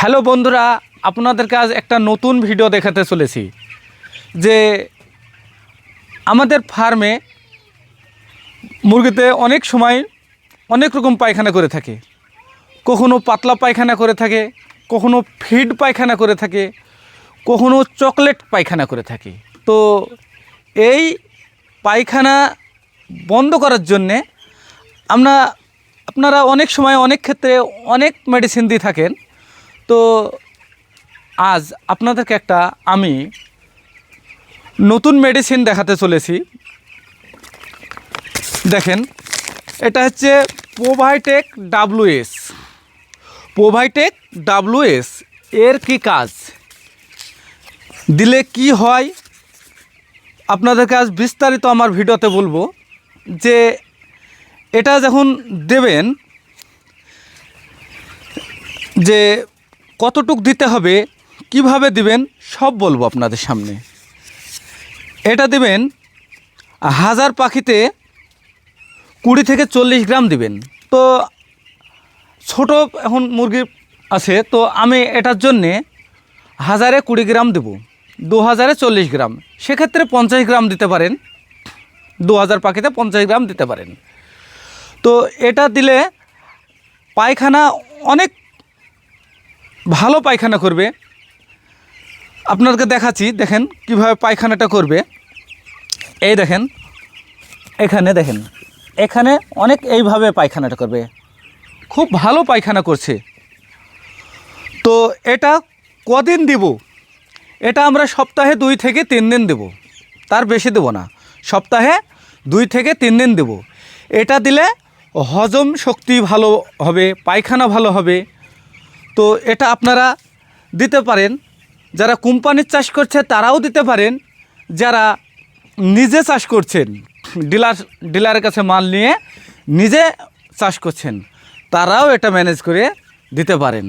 Hello বন্ধুরা, আপনাদেরকে আজ একটা নতুন ভিডিও দেখাতে চলেছি, যে আমাদের ফার্মে মুরগিতে অনেক সময় অনেক রকম পায়খানা করে থাকে। কখনো পাতলা পায়খানা করে থাকে, কখনো ফিড পায়খানা করে থাকে, কখনো চকলেট পায়খানা করে থাকে। তো এই পায়খানা বন্ধ করার জন্যে আমরা, আপনারা অনেক সময় অনেক ক্ষেত্রে অনেক মেডিসিন দিয়ে থাকেন। তো আজ আপনাদেরকে একটা আমি নতুন মেডিসিন দেখাতে চলেছি। দেখেন, এটা হচ্ছে প্রোভাইটেক ডাব্লুএস প্রোভাইটেক ডাব্লুএস এর কি কাজ? দিলে কি হয়? আপনাদেরকে আজ বিস্তারিত আমার ভিডিওতে বলব যে এটা যখন দেবেন, যে কতটুক দিতে হবে, কীভাবে দিবেন, সব বলব আপনাদের সামনে। এটা দিবেন, হাজার পাখিতে কুড়ি থেকে চল্লিশ গ্রাম দিবেন। তো ছোট এখন মুরগি আছে, তো আমি এটার জন্যে হাজারে কুড়ি গ্রাম দেবো দু হাজারে চল্লিশ গ্রাম। সেক্ষেত্রে পঞ্চাশ গ্রাম দিতে পারেন দু হাজার পাখিতে পঞ্চাশ গ্রাম দিতে পারেন। তো এটা দিলে পায়খানা অনেক ভালো পায়খানা করবে। আপনাদেরকে দেখাচ্ছি, দেখেন কীভাবে পায়খানাটা করবে। এই দেখেন, এখানে দেখেন, এখানে অনেক এইভাবে পায়খানাটা করবে। খুব ভালো পায়খানা করছে। তো এটা কদিন দিব? এটা আমরা সপ্তাহে দুই থেকে তিন দিন দেব। তার বেশি দেব না। সপ্তাহে দুই থেকে তিন দিন দেব। এটা দিলে হজম শক্তি ভালো হবে, পায়খানা ভালো হবে। তো এটা আপনারা দিতে পারেন। যারা কোম্পানির চাষ করছে, তারাও দিতে পারেন। যারা নিজে চাষ করছেন, ডিলার, ডিলারের কাছে মাল নিয়ে নিজে চাষ করছেন, তারাও এটা ম্যানেজ করে দিতে পারেন।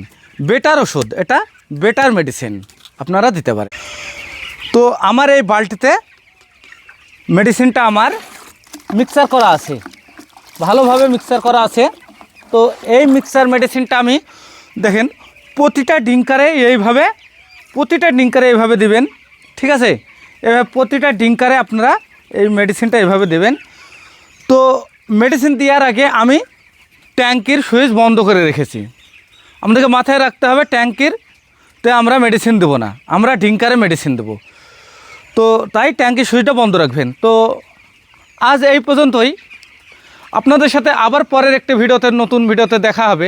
বেটার ওষুধ, এটা বেটার মেডিসিন, আপনারা দিতে পারেন। তো আমার এই বালতিতে মেডিসিনটা আমার মিক্সার করা আছে। ভালোভাবে মিক্সার করা আছে। তো এই মিক্সার মেডিসিনটা আমি দেখেন, প্রতিটা ডিঙ্কারে এইভাবে, প্রতিটা ডিঙ্কারে এইভাবে দিবেন, ঠিক আছে? এভাবে প্রতিটা ডিঙ্কারে আপনারা এই মেডিসিনটা এইভাবে দেবেন। তো মেডিসিন দেওয়ার আগে আমি ট্যাঙ্কির সুইচ বন্ধ করে রেখেছি। আমাদেরকে মাথায় রাখতে হবে ট্যাঙ্কির, তে আমরা মেডিসিন দেবো না, আমরা ডিঙ্কারে মেডিসিন দেবো। তো তাই ট্যাঙ্কির সুইচটা বন্ধ রাখবেন। তো আজ এই পর্যন্তই। আপনাদের সাথে আবার পরের একটি ভিডিওতে, নতুন ভিডিওতে দেখা হবে।